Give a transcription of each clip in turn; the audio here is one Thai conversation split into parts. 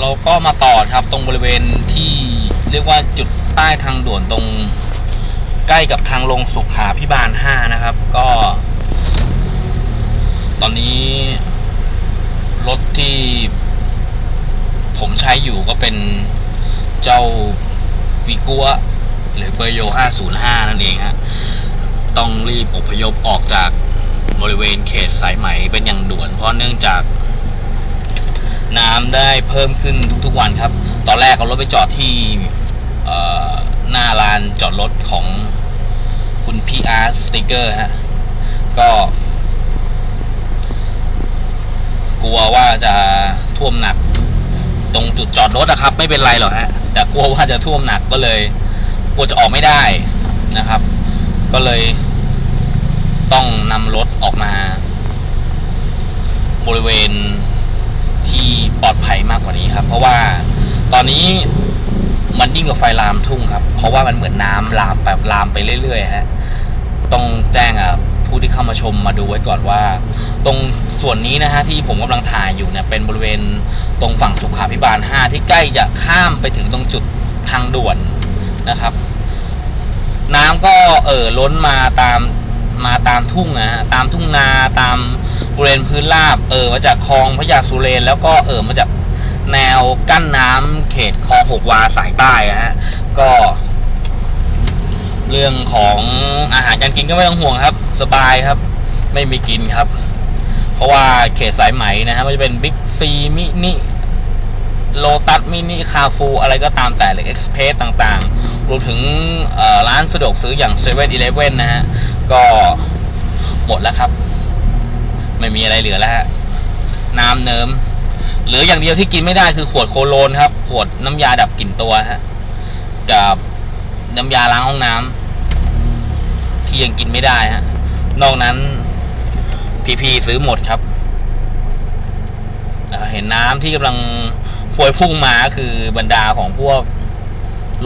เราก็มาต่อครับตรงบริเวณที่เรียกว่าจุดใต้ทางด่วนตรงใกล้กับทางลงสุขาพิบาล 5 นะครับ ก็ ตอนนี้ รถที่ผมใช้อยู่ก็เป็นเจ้าวีกัวหรือเปโย 505 นั่นเองฮะต้องรีบอพยพออกจากบริเวณเขตสายไหมเป็นอย่างด่วนเพราะเนื่องจาก น้ำได้เพิ่มขึ้นทุกๆวันครับ ตอนแรกเอารถไปจอดที่หน้าลานจอดรถของคุณพีอาร์สติกเกอร์ฮะ ก็ กลัวว่าจะท่วมหนัก ตรงจุดจอดรถนะครับ ไม่เป็นไรหรอกฮะ แต่กลัวว่าจะท่วมหนักก็เลย กลัวจะออกไม่ได้นะครับ ก็เลยต้องนำรถออกมา บริเวณ ปลอดภัยมากกว่านี้ครับ เพราะว่าตอนนี้มันยิ่งกว่าไฟลามทุ่งครับ เพราะว่ามันเหมือนน้ำลามแบบลามไปเรื่อยๆฮะต้องแจ้งอะผู้ที่เข้ามาชมมาดูไว้ก่อนว่า ตรงส่วนนี้นะฮะที่ผมกำลังถ่ายอยู่เนี่ยเป็นบริเวณตรงฝั่งสุขาพิบาล 5 ที่ใกล้จะข้ามไปถึงตรงจุดทางด่วนนะครับ น้ำก็เอ่อล้นมาตามมาตามทุ่งนะฮะตามทุ่งนาตาม บริเวณพื้นราบเอ่อมาจากคลองพระยาสุเรนแล้วก็เอ่อมาจากแนวกั้นน้ำเขตคลองหกวาสายใต้อะฮะก็ เรื่องของอาหารการกินก็ไม่ต้องห่วงครับ สบายครับ ไม่มีกินครับ เพราะว่าเขตสายไหมนะฮะมันจะเป็นบิ๊กซีมินิโลตัสมินิคาฟูอะไรก็ตามแต่หรือเอ็กซ์เพรสต่างๆ รวมถึงร้านสะดวกซื้ออย่างเซเว่นอีเลฟเว่นนะฮะ ก็หมดแล้วครับ ไม่มีอะไรเหลือแล้วฮะน้ำเนิมเหลืออย่างเดียวที่กินไม่ได้คือขวดโคโลนครับ ขวดน้ำยาดับกลิ่นตัวฮะกับน้ำยาล้างห้องน้ำที่ยังกินไม่ได้ฮะนอกนั้นพีพีซื้อหมดครับเห็นน้ำที่กำลังพวยพุ่งมาคือบรรดาของพวก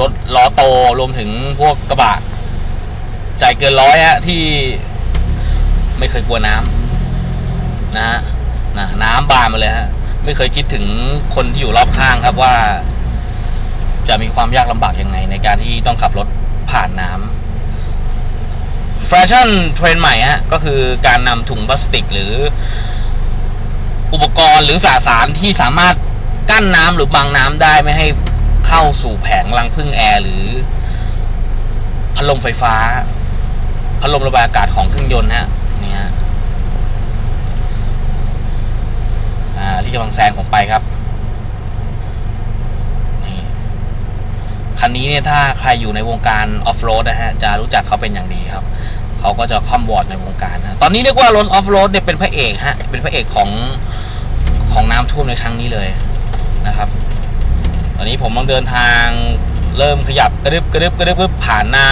รถล้อโตรวมถึงพวกกระบะใจเกินร้อยฮะที่ไม่เคยกลัวน้ำ นะฮะนะน้ำบานมาเลยฮะไม่เคยคิดถึงคนที่อยู่รอบข้างครับว่า จะมีความยากลำบากยังไง ในการที่ต้องขับรถผ่านน้ำแฟชั่นเทรนใหม่ฮะก็คือการนำถุงพลาสติกหรือ อุปกรณ์หรือสาสารที่สามารถกั้นน้ำหรือบังน้ำได้ไม่ให้เข้าสู่แผงรังพึ่งแอร์หรือพัดลมไฟฟ้าพัดลมระบายอากาศของเครื่องยนต์ฮะนี่ฮะ อ่าที่กำลังแซงผมไปครับนี่คันนี้เนี่ยถ้าใครอยู่ในวงการออฟโรดนะฮะจะรู้จักเขาเป็นอย่างดีครับเขาก็จะคล่อมวอร์ดในวงการนะตอนนี้เรียกว่ารถออฟโรดเนี่ยเป็นพระเอกฮะเป็นพระเอกของของน้ำท่วมในครั้งนี้เลยนะครับ ตอนนี้ผมกำลังเดินทางเริ่มขยับกระดึบกระดึบกระดึบกระดึบผ่านหน้า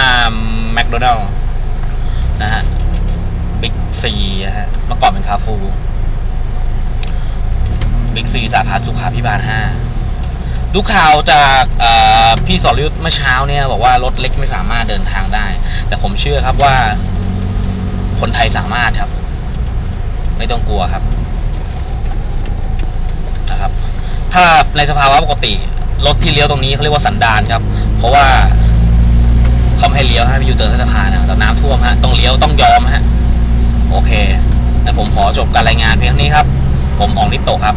แมคโดนัลล์นะฮะบิ๊กซีฮะเมื่อก่อนเป็นคาฟู บิ๊กซีสาขาสุขาพิบาลห้าดูข่าวจากพี่สรยุทธ์เมื่อเช้าเนี่ยบอกว่ารถเล็กไม่สามารถเดินทางได้ แต่ผมเชื่อครับว่า คนไทยสามารถครับ ไม่ต้องกลัวครับนะครับ ถ้าในสภาวะปกติ รถที่เลี้ยวตรงนี้เขาเรียกว่าสันดานครับ เพราะว่าเขาไม่ให้เลี้ยวฮะไปอยู่เติมสะพานนะแต่น้ำท่วมฮะต้องเลี้ยวต้องยอมฮะโอเคงั้นผมขอจบการรายงานเพียงเท่านี้ครับ ผมอองนิโตครับ